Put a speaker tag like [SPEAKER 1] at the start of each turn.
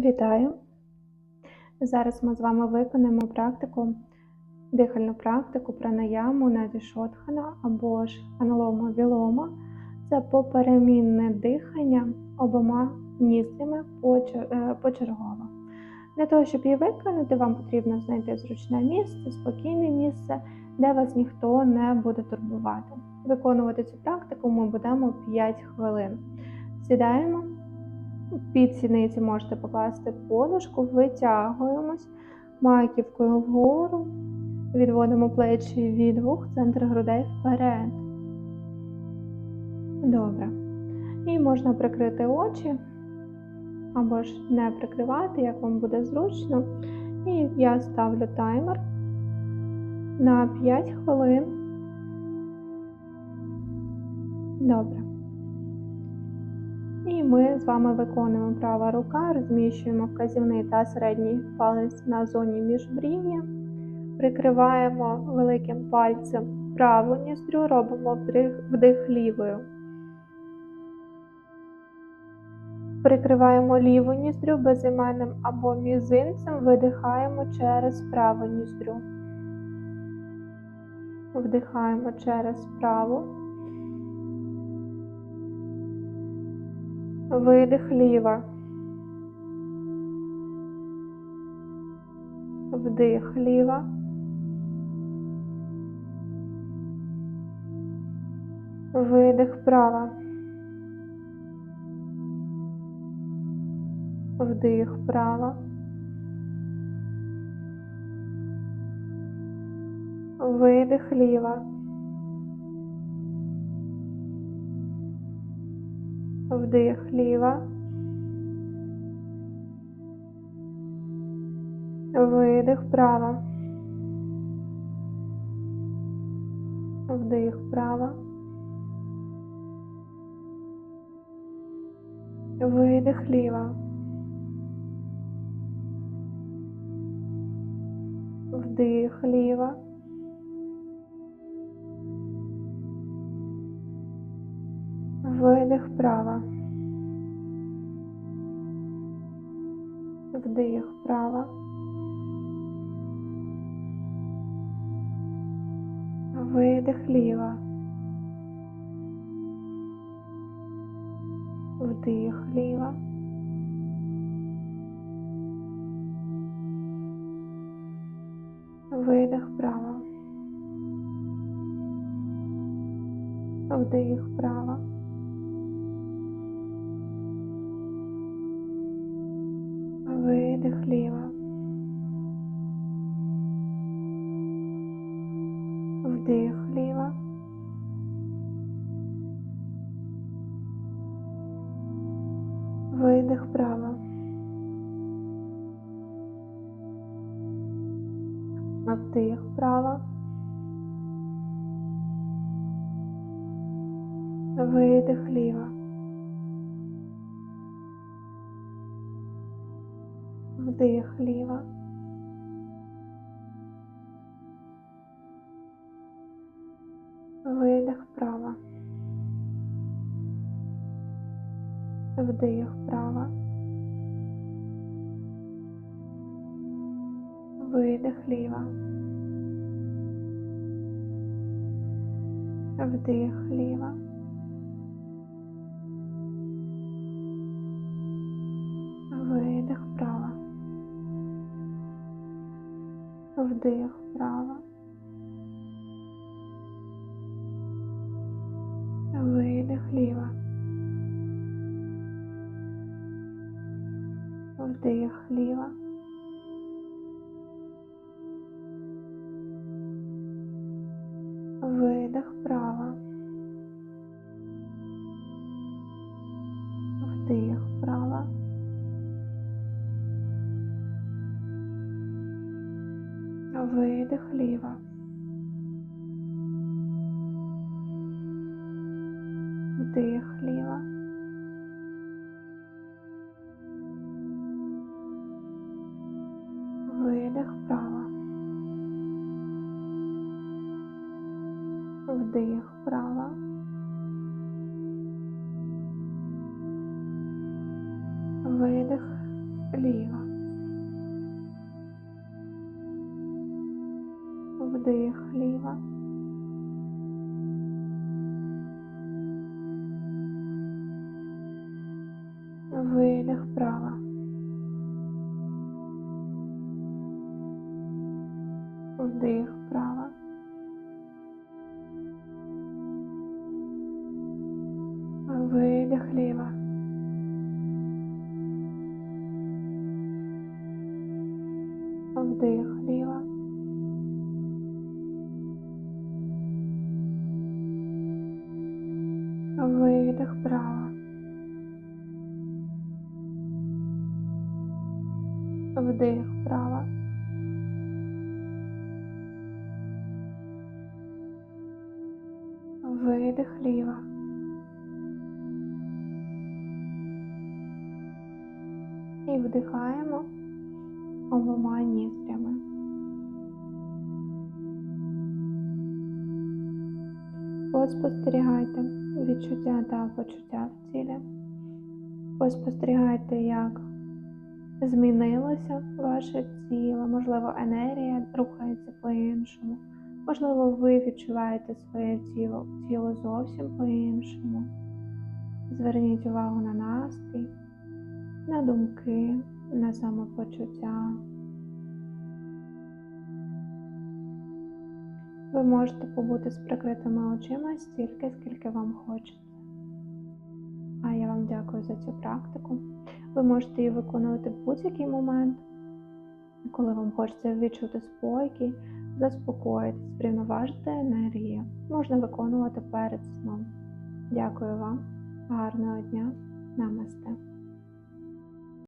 [SPEAKER 1] Вітаю! Зараз ми з вами виконаємо практику, дихальну практику пранаяму Надішотхана або ж аналома вілома. Це поперемінне дихання обома ніздрями е, почергово. Для того, щоб її виконати, вам потрібно знайти зручне місце, спокійне місце, де вас ніхто не буде турбувати. Виконувати цю практику ми будемо 5 хвилин. Сідаємо. Під сідниці можете покласти подушку, витягуємось маківкою вгору, відводимо плечі від вух, центр грудей вперед. Добре. І можна прикрити очі, або ж не прикривати, як вам буде зручно. І я ставлю таймер на 5 хвилин. Добре. Ми з вами виконуємо права рука, розміщуємо вказівний та середній палець на зоні міжбрів'я, прикриваємо великим пальцем праву ніздрю, робимо вдих, вдих лівою. Прикриваємо ліву ніздрю безіменним або мізинцем, видихаємо через праву ніздрю. Вдихаємо через праву. Видих ліва. Вдих ліва. Видих права. Вдих права. Видих ліва. Вдих ліва. Видих права. Вдих права. Видих ліва. Вдих ліва. Видих права. Вдих права. Видих ліва. Вдих ліва. Видих права. Вдих права. Видих ліва. Вдих ліва. Видих права. Вдих права. Видих ліва. Вдих ліва. Видих права. Вдих права. Видих ліва. Вдих ліва. Вдих права. Видих ліва. Вдих ліва. Видих ліва. Вдих ліва. Видих права. Вдих права. Видих ліва. Вдих ліва. Видих права. Вдих права. Видих ліва. Вдих ліва. Вдих права. Видих ліва. І вдихаємо обома ніздрями. Поспостерігайте відчуття та почуття в тілі. Поспостерігайте, як змінилося ваше тіло, можливо, енергія рухається по-іншому. Можливо, ви відчуваєте своє тіло, тіло зовсім по-іншому. Зверніть увагу на настрій, на думки, на самопочуття. Ви можете побути з прикритими очима стільки, скільки вам хочеться. А я вам дякую за цю практику. Ви можете її виконувати в будь-який момент, коли вам хочеться відчути спокій, заспокоїтись, врівноважити енергію. Можна виконувати перед сном. Дякую вам, гарного дня, намасте.